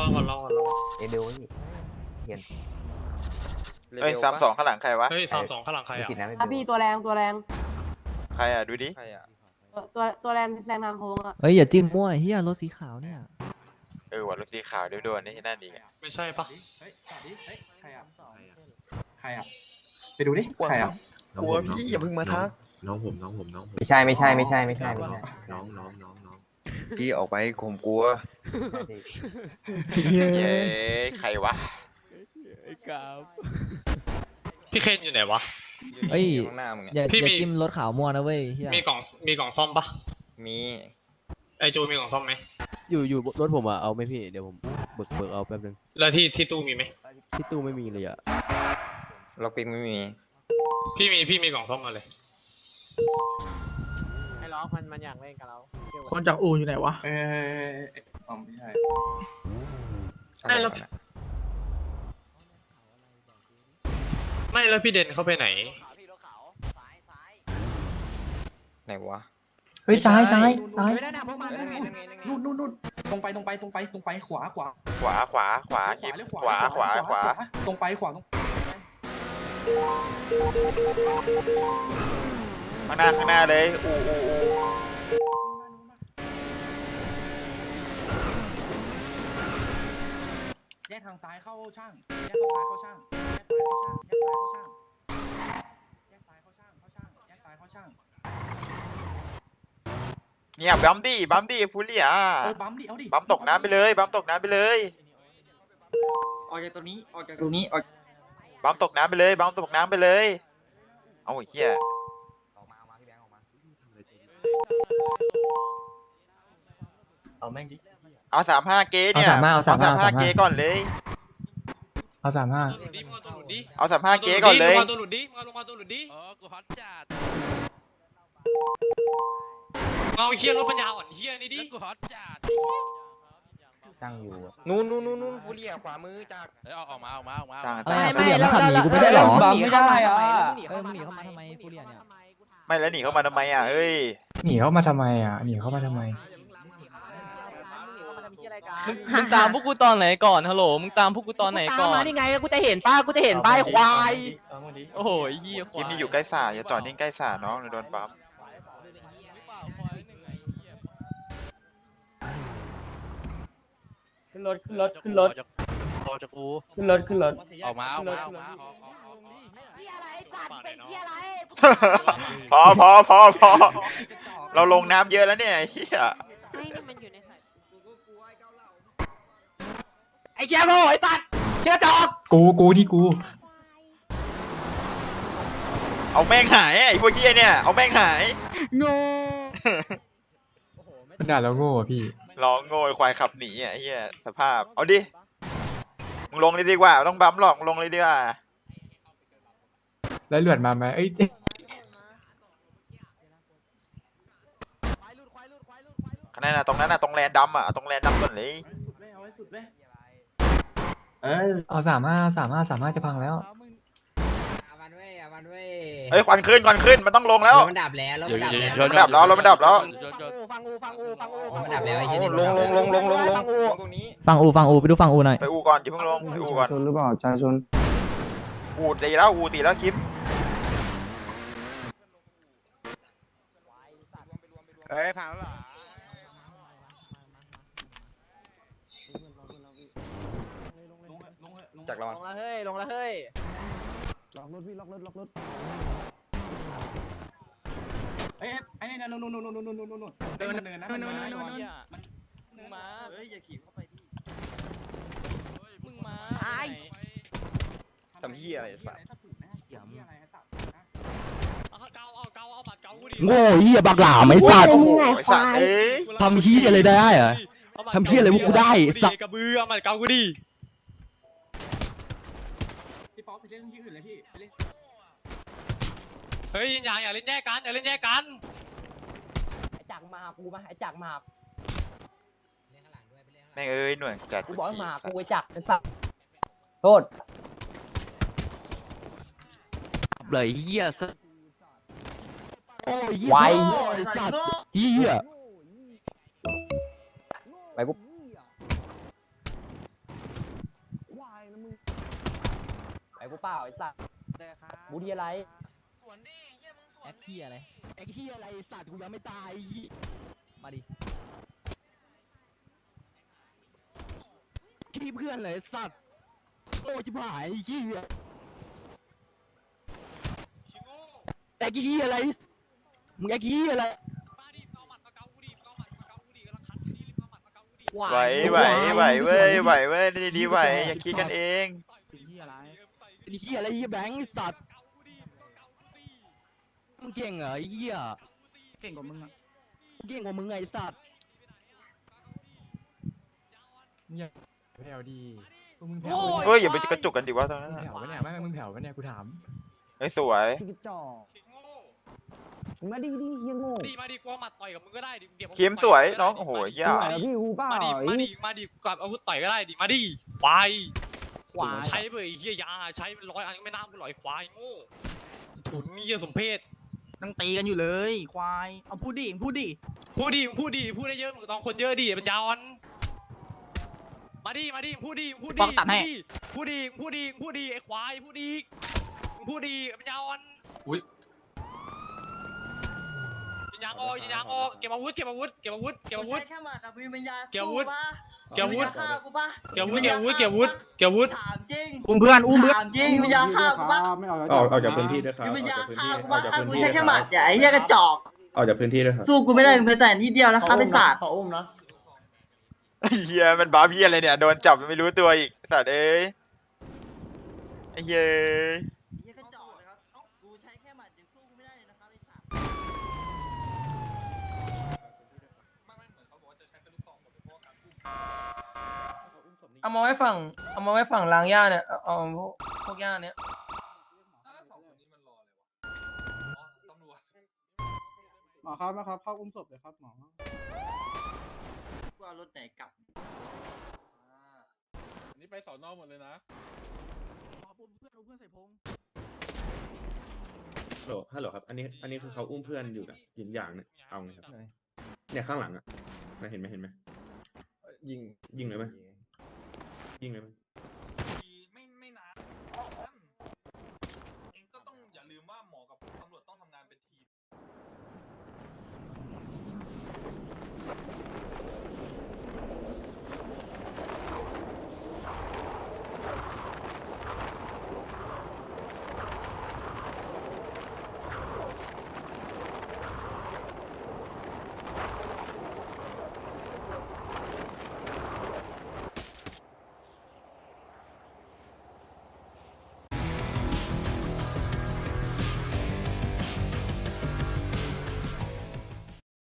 รอก่อนรอก่อนรอก่อนเอเบลพี่เห็นเอ้ยสามสองข้างหลังใครวะ เฮ้ยสามสองข้างหลังใครมีอะสิทธิ์นะไม่อะเบพี่ลตัวแรงตัวแรงใครอะดูดิตัวตัวตัวแรงแรงทางโค้งอะเฮ้ยอย่าจิ้มมั่วไอ้เฮียรถสีขาวเนี่ยเออว่ารถสีขาวเดี๋ยวโดนนี่นั่นดีไงไม่ใช่ปะเฮ้ยสวัสดีเฮ้ยใครอะใครอะไปดูดิใครอะกลัวพี่อย่าเพิ่งมาทัก น้องผมน้องผมน้องผมไม่ใช่ไม่ใช่ไม่ใช่ไม่ใช่ไม่ใช่น้องน้องน้องน้อง พี่ออกไปผมกลัวไม่ใช่พี่เย้ใครวะพี่เคนอยู่ไหนวะ เฮ้ย ข้างหน้ามึงอย่าพี่อย่ามี จิ้มรถขาวมั่วนะเว้ยเฮียมีกล่องมีกล่องซ่อมปะมีไอจูมีกล่องซ่อมไหมอยู่อยู่รถผมอะเอาไหมพี่ เดี๋ยวผมเบิกเบิกเอาแป๊บนึงแล้วที่ที่ตู้มีไหมที่ตู้ไม่มีเลยอะล็อกปิกไม่มีพี่มีพี่มีกล่องซ่อมมาเลย ไอ้ล้อมันมันอยากเล่นกับเราคนจากอู่อยู่ไหนวะ เอออ๋อไม่ใช่ไม่แล้วไม่แล้วพี่เดนเขาไปไหน ไหนวะ เฮ้ยซ้ายซ้ายซ้ายไม่ได้นะพวกมันนั่นไงนั่นไงนั่นไงนู่นนู่นนู่นตรงไปตรงไปตรงไปตรงไปขวาขวาขวาขวาขวาคลิปเลี้ยวขวาขวาขวาตรงไปขวาตรง ข้างหน้าข้างหน้าเลยอูอูอูแยกทางซ้ายเข้าช่างแยกซ้ายเข้าช่างแยกซ้ายเข้าช่างแยกซ้ายเข้าช่างแยกซ้ายเข้าช่างแยกซ้ายเข้าช่างเนี่ยบัมดี้บัมดี้ฟูเรียเออปั๊มดิเอาดิบัมตกน้ำไปเลยบัมตกน้ำไปเลยออกจากตัวนี้ออกจากตัวนี้ออกบัมตกน้ำไปเลยบัมตกน้ำไปเลย เอาไอ้เหี้ย เอาแม่งดิเอาสามห้าเกเนี่ยเอาสามห้าเกก่อนเลย เอาสามห้าตัวหลุดดิมึงเอาตัวหลุดดิเอาสามห้าเกก่อนเลยมึงเอาตัวหลุดดิมึงเอาลงมาตัวหลุดดิอ๋อกูฮอตจัดมึงเอาไอ้เฮียรถปัญญาอ่อนเฮียนี่ดิกูฮอตจัดตั้งอยู่อะ นู่นนู่นนู่นนู่นฟูเรียขวามือจาก เฮ้ยเอาออกมาออกมาออกมา จ้างอะไรจ้างฟูเรียมาขับหนีกูไม่ใช่เหรอบังไม่ได้อะเออมึงหนีเข้ามาทำไมฟูเรียเนี่ย ไม่แล้วหนีเข้ามาทำไมอะเฮ้ย หนีเข้ามาทำไมอะหนีเข้ามาทำไม มึงตามพวกกูตอนไหนก่อนฮัลโหลมึงตามพวกกูตอนไหนก่อนมมานี่ไงกูจะเห็นป้ากูจะเห็นป้ายควายโอ้โหเหี้ยคลิปนี้อยู่ใกล้สาอย่าจอดนิ่งใกล้สาน้องเดี๋ยวโดนปั๊มขึ้นรถขึ้นรถขึ้นรถออกจากอูขึ้นรถขึ้นรถออกมาออกมาออกมาออก ออกออกพอพอพอพอเราลงน้ำเยอะแล้วเนี่ยไอ้เฮียไม่นี่มันอยู่ในสายไอ้เชี่ยโง่ไอ้สัตว์เชี่ยจอกกูกูที่กู เอาแม่งหายไอ้พวกเฮียเนี่ยเอาแม่งหายมันด่าแล้วโง่อะพี่ ร้องโง่ไอ้ควายขับหนีอะไอ้เฮียสภาพเอาดิมึงลงเลยดีกว่าไม่ต้องบัมหรอกมึงลงเลยดีกว่า แล้วหลวดมาไหมเอ้ยขนาดน่ะตรงนั้นน่ะตรงแลนดำอะตรงแลนดำก่อนเลยเอาไว้สุดเว้ยเออเอาสามห้าสามห้าสามห้าจะพังแล้วมันเว้ยมันเว้ยเฮ้ยควันขึ้นควันขึ้นมันต้องลงแล้วมันดับแล้วแล้วเดี๋ยมัวนดับเดี๋ยวแล้วเดี๋ยวรถมันดับแล้วรถมันดับแล้ว ฟังอูฟังอูฟังอูฟังอูมันดับแล้วไอ้เหี้ยนี่ลงลงลงลงลงลงฟังอูตรงนี้ฟังอูฟังอูไปดูฟังอูหน่อยไปอูก่อนอย่าเพิ่งลงไปอูก่อนชนหรือเปล่าชาชนอูตีแล้วอูตีแล้วคลิป เฮ้ยพังแล้วจากเราลงแล้วเฮ้ย ลงแล้วเฮ้ย ล็อกรถพี่ล็อกรถล็อกรถเอ้ยไอ้นี่นะนู่นนู่นนู่นนู่นนู่นนู่นนู่นเดินเนินนะเนินเนินเนินมึงมา เฮ้ยอย่าขี่เข้าไปดิมึงมาทำเหี้ยอะไรสัตว์เอา โง่เฮียบักหลามไอ้สัตว์ โอ้โหไอ้สัตว์เอ้ยทำเหี้ยอะไรได้อะอาบัตทำเหี้ยอะไรพวกกูได้สัสัตว์กกระเบือเอาบัตรเกากูดิพี่ป๊อปไปเล่นที่อื่นเลยพี่ไปเล่นเฮ้ยยินยางอย่าเล่นแยกกันอย่าเล่นแยกกันไอ้จักรมาหากูมาไอ้จักรมาหาแม่งเอ้ยหน่วยจัดกูบอกให้มาหากูไอ้จักรไอ้สัตว์โทษเลยเหี้ยส วายไวไอ้สัตว์เฮียไปกูวบไปปุ๊บเปล่าไอ้สัตว์บูดีอะไรแอคเฮียอะไรแอคเฮียอะไรสัตว์กูยังไม่ตายมาดิขี้เพื่อนเลยสัตว์โอ้ชิบหายไอ้เฮียแอคเฮียอะไร มึงแอคเฮียอะไรมาดิเอาหมัดมาเกากูดิเอาหมัดมาเกากูดิกำลังคันอยู่นี่รีบเอาหมัดมาเกากูดิไหวไหวไหวเว้ยไหวเว้ยดีดีไหวอย่าคิดกันเองไอ้เฮียอะไรไอ้เฮียอะไรไอ้เฮียแบงค์ไอ้สัตว์เกากูดิเกากูดิมึงเก่งเหรอไอ้เฮียเก่งกว่ามึงอะมึงเก่งกว่ามึงไงไอ้สัตว์แผ่วดีพวกมึงแผ่วเฮ้ยอย่าไปกระจุกกันดิวะตอนนั้นมึงน่ะแผ่วปะเนี่ยไม่มึงแผ่วปะเนี่ยกูถามเฮ้ยสวยพี่จ่อโง่ มาดีดีเฮียโง่ดีมาดิกูเอาหมัดต่อยกับมึงก็ได้ดิเดี๋ยวคิมสวยน้องโอ้โหเหี้ยมาดิพี่กูเปล่ามาดิมาดิมาดิกับอาวุธต่อยก็ได้ดิมาดิควายควายใช้เบอร์เฮียยาใช้เป็นร้อยอันก็ไม่น่ากูหลอยควายโง่ถุนเฮียสมเพศนั่งตีกันอยู่เลย ควาย เอาพูดดิพูดดิพูดดีพูดดีพูดได้เยอะมึงต้องคนเยอะดิเป็นยาอ่อนมาดิมาดิพูดดีพูดดีพูดดีพูดดีพูดดีไอ้ควายพูดดีพูดดีเป็นยาอ่อนอุ๊ยยิงยางออกยิงยางออกเก็บอาวุธเก็บอาวุธเก็บอาวุธเก็บอาวุธแค่หมัดอะมีปัญญาเกี่ยวอาวุธสู้ปะเก็บอาวุธมีปัญญฆ่ากูปะเก็บอาวุธเก็บอาวุธเก็บอาวุธเก็บอาวุธ ถามจริงอุ้มเพื่อนอุ้มเพื่อนถามจริงมีปัญญาฆ่ากูปะออกออกจากพื้นที่ด้วยครับ มีปัญญาออกจากพื้นฆ่าที่กูปะออกจากถ้าพื้นกูที่ใช้แค่ด้วยหมัดอย่าไอ้เหี้ยกระจอก ออกจากพื้นที่ด้วยครับสู้กูไม่ได้เพียงแต่นิดเดียวนะครับไอ้สัตว์ขออุ้มนะไอ้เฮียมันบ้าเฮียอะไรเนี่ย โดนจับไม่รู้ตัวอีกสัตว์เอ้ยไอ้เฮียไอ้เหี้ยกระจอกเลยครับกูใช้แค่หมัดยังสู้กูไม่ได้เลยนะครับไอ้สัตว์ เอามาไว้ฝั่งเอามาไว้ฝั่งรางหญ้าเนี่ยเอาเอาพวกพวกหญ้าเนี้ยหมอครับนะครับเข้าอุ้มศพเลยครับหมอกูเอารถไหนกลับอันนี้ไปสอนอหมดเลยนะอุ้มเพื่อนอุ้มเพื่อนใส่พงฮัลโหลฮัลโหลครับ อันนี้ อันนี้คือเขาอุ้มเพื่อนอยู่นะยิงอย่างเนี่ย เอาไงครับ เนี่ยข้างหลังอะนะเห็นไหมเห็นไหมยิง ยิงเลยไหม ยิงเลย